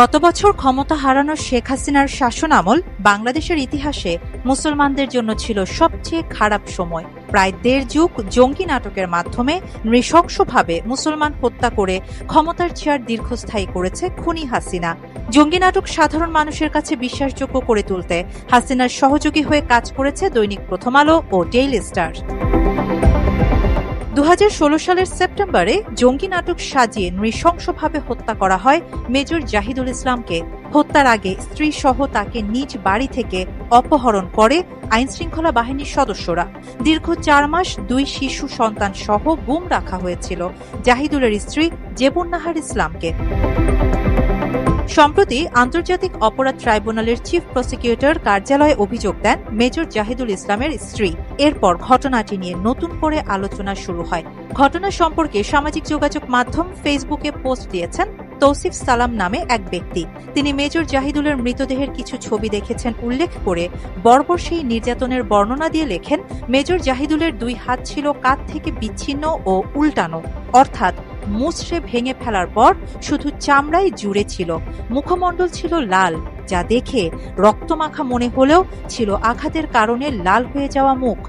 গত বছর ক্ষমতা হারানো শেখ হাসিনার শাসনামল বাংলাদেশের ইতিহাসে মুসলমানদের জন্য ছিল সবচেয়ে খারাপ সময়। প্রায় দেড় যুগ জঙ্গি নাটকের মাধ্যমে নৃশংসভাবে মুসলমান হত্যা করে ক্ষমতার চেয়ার দীর্ঘস্থায়ী করেছে খুনি হাসিনা। জঙ্গি নাটক সাধারণ মানুষের কাছে বিশ্বাসযোগ্য করে তুলতে হাসিনার সহযোগী হয়ে কাজ করেছে দৈনিক প্রথম আলো ও ডেইলি স্টার। দু হাজার ষোলো সালের সেপ্টেম্বরে জঙ্গি নাটক সাজিয়ে নৃশংসভাবে হত্যা করা হয় মেজর জাহিদুল ইসলামকে। হত্যার আগে স্ত্রী সহ তাকে নিজ বাড়ি থেকে অপহরণ করে আইনশৃঙ্খলা বাহিনীর সদস্যরা। দীর্ঘ চার মাস দুই শিশু সন্তান সহ গুম রাখা হয়েছিল জাহিদুলের স্ত্রী জেবুন্নাহার ইসলামকে। সম্প্রতি আন্তর্জাতিক অপরাধ ট্রাইব্যুনালের চিফ প্রসিকিউটর কার্যালয়ে অভিযোগ দেন মেজর জাহিদুল ইসলামের স্ত্রী। এরপর ঘটনাটি নিয়ে নতুন করে আলোচনা শুরু হয়। ঘটনা সম্পর্কে সামাজিক যোগাযোগ মাধ্যম ফেসবুকে পোস্ট দিয়েছেন তৌসিফ সালাম নামে এক ব্যক্তি। তিনি মেজর জাহিদুলের মৃতদেহের কিছু ছবি দেখেছেন উল্লেখ করে বর্বর সেই নির্যাতনের বর্ণনা দিয়ে লেখেন, মেজর জাহিদুলের দুই হাত ছিল কাঁধ থেকে বিচ্ছিন্ন ও উল্টানো। অর্থাৎ মুচড়ে ভেঙে ফেলার পর শুধু চামড়াই জুড়ে ছিল। মুখমণ্ডল ছিল লাল, যা দেখে রক্তমাখা মনে হলেও ছিল আঘাতের কারণে লাল হয়ে যাওয়া মুখ।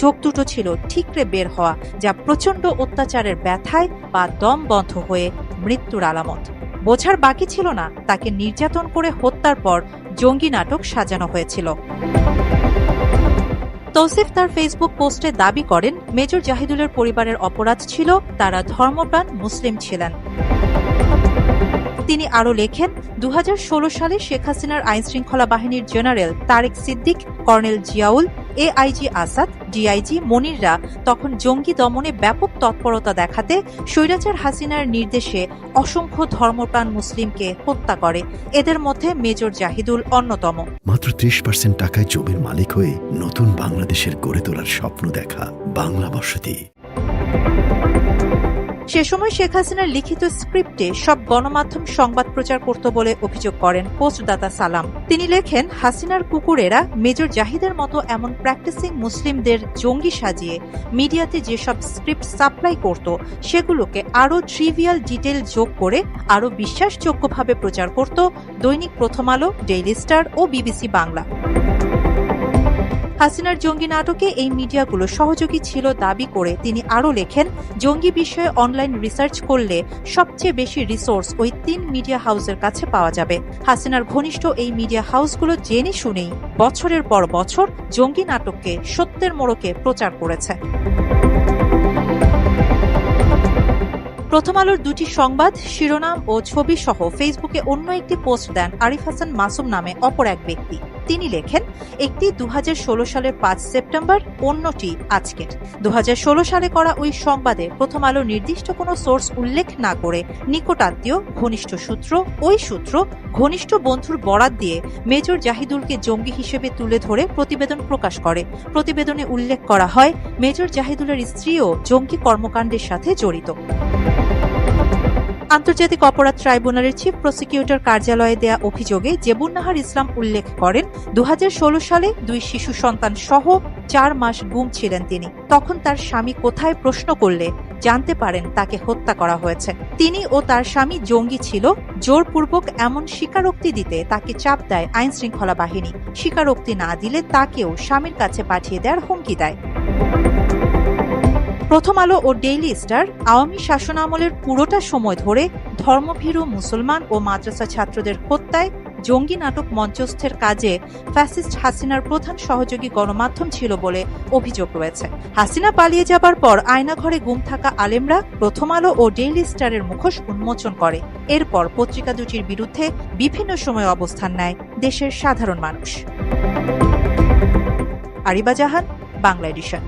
চোখ দুটো ছিল ঠিকরে বের হওয়া, যা প্রচণ্ড অত্যাচারের ব্যথায় বা দম বন্ধ হয়ে মৃত্যুর আলামত। বোঝার বাকি ছিল না, তাকে নির্যাতন করে হত্যার পর জঙ্গি নাটক সাজানো হয়েছিল। তৌসিফ তার ফেসবুক পোস্টে দাবি করেন, মেজর জাহিদুলের পরিবারের অপরাধ ছিল, তারা ধর্মপ্রাণ মুসলিম ছিলেন। তিনি আরও লেখেন দু হাজার ষোলো সালে শেখ হাসিনার আইনশৃঙ্খলা বাহিনীর general Tareq Siddique, colonel Ziaul AIG Asad, DIG মনিররা তখন জঙ্গি দমনে ব্যাপক তৎপরতা দেখাতে স্বৈরাচার হাসিনার নির্দেশে অসংখ্য ধর্মপ্রাণ মুসলিমকে হত্যা করে। এদের মধ্যে মেজর জাহিদুল অন্যতম। মাত্র ত্রিশ পার্সেন্ট টাকায় জমির মালিক হয়ে নতুন বাংলাদেশের গড়ে তোলার স্বপ্ন দেখা বাংলা বসতি সে সময় শেখ হাসিনার লিখিত স্ক্রিপ্টে সব গণমাধ্যম সংবাদ প্রচার করত বলে অভিযোগ করেন পোস্টদাতা সালাম। তিনি লেখেন, হাসিনার কুকুরেরা মেজর জাহিদের মতো এমন প্র্যাকটিসিং মুসলিমদের জঙ্গি সাজিয়ে মিডিয়াতে যেসব স্ক্রিপ্ট সাপ্লাই করত, সেগুলোকে আরও ট্রিভিয়াল ডিটেল যোগ করে আরও বিশ্বাসযোগ্যভাবে প্রচার করত। দৈনিক প্রথম আলো, ডেইলি স্টার ও বিবিসি বাংলা। হাসিনার জঙ্গি নাটকে এই মিডিয়াগুলো সহযোগী ছিল দাবি করে তিনি আরও লেখেন, জঙ্গি বিষয়ে অনলাইন রিসার্চ করলে সবচেয়ে বেশি রিসোর্স ওই তিন মিডিয়া হাউসের কাছে পাওয়া যাবে। হাসিনার ঘনিষ্ঠ এই মিডিয়া হাউসগুলো জেনে শুনেই বছরের পর বছর জঙ্গি নাটককে সত্যের মোড়কে প্রচার করেছে। প্রথম আলোর দুটি সংবাদ, শিরোনাম ও ছবি সহ ফেসবুকে অন্য একটি পোস্ট দেন আরিফ হাসান মাসুম নামে অপর এক ব্যক্তি। তিনি লেখেন, একটি দু হাজার ষোলো সালের পাঁচ সেপ্টেম্বর অন্যটি আজকের। দু হাজার ষোলো সালে করা ওই সংবাদে প্রথম আলো নির্দিষ্ট কোনো সোর্স উল্লেখ না করে নিকটাত্মীয়, ঘনিষ্ঠ সূত্র, ওই সূত্র, ঘনিষ্ঠ বন্ধুর বরাত দিয়ে মেজর জাহিদুলকে জঙ্গি হিসেবে তুলে ধরে প্রতিবেদন প্রকাশ করে। প্রতিবেদনে উল্লেখ করা হয়, মেজর জাহিদুলের স্ত্রীও জঙ্গি কর্মকাণ্ডের সাথে জড়িত। আন্তর্জাতিক অপরাধ ট্রাইব্যুনালের চিফ প্রসিকিউটর কার্যালয়ে দেয়া অভিযোগে জেবুন্নাহার ইসলাম উল্লেখ করেন দু হাজার ষোলো সালে দুই শিশু সন্তান সহ চার মাস গুম ছিলেন তিনি। তখন তার স্বামী কোথায় প্রশ্ন করলে জানতে পারেন তাকে হত্যা করা হয়েছে। তিনি ও তার স্বামী জঙ্গি ছিল, জোরপূর্বক এমন স্বীকারোক্তি দিতে তাকে চাপ দেয় আইন শৃঙ্খলা বাহিনী। স্বীকারোক্তি না দিলে তাকেও স্বামীর কাছে পাঠিয়ে দেওয়ার হুমকি দেয়। প্রথম আলো ও ডেইলি স্টার আওয়ামী শাসনামলের পুরোটা সময় ধরে ধর্মভীরু মুসলমান ও মাদ্রাসা ছাত্রদের হত্যায় জঙ্গি নাটক মঞ্চস্থের কাজে ফ্যাসিস্ট হাসিনার প্রধান সহযোগী গণমাধ্যম ছিল বলে অভিযোগ রয়েছে। হাসিনা পালিয়ে যাবার পর আয়নাঘরে গুম থাকা আলেমরা প্রথম আলো ও ডেইলি স্টারের মুখোশ উন্মোচন করে। এরপর পত্রিকা দুটির বিরুদ্ধে বিভিন্ন সময় অবস্থান নেয় দেশের সাধারণ মানুষ। আরিবা জাহান, বাংলা এডিশন।